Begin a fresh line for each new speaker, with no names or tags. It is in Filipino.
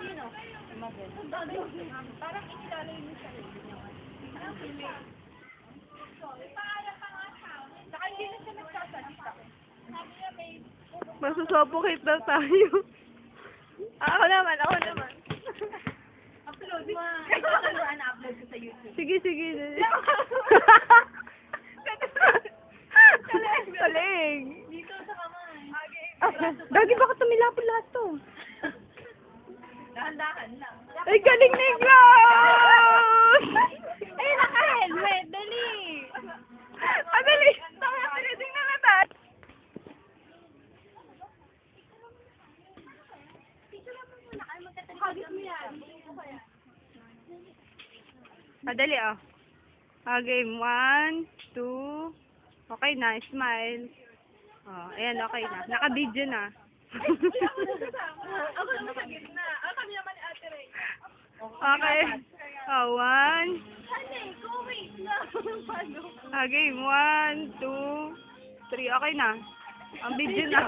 Sino? Mabel. Parang ikilala yung sarili niya. Parang female. Saka hindi na siya nagsasalita. Sabi niya may...
Masusuffocate daw tayo. ako naman, ako naman.
Upload mo. Ano, upload ko sa YouTube.
sige, sige. Kaling.
Dito sa kamay.
Ah, Dagi baka tumilapon lahat to.
Dahan-dahan lang.
Ay, galing ni Gloss!
Eh, naka-helmet. Dali.
Ah, dali. Tama, piniting na nga
Hagis mo yan.
Ah, dali ah. Ah, game. One, two. Okay na, smile. Oh, ayan, okay na. Naka-video na.
Ako naman sa gitna. Ako kami naman ni Ate Ray.
Okay. Oh, one. Game. One, two, three. Okay na. Ang video na.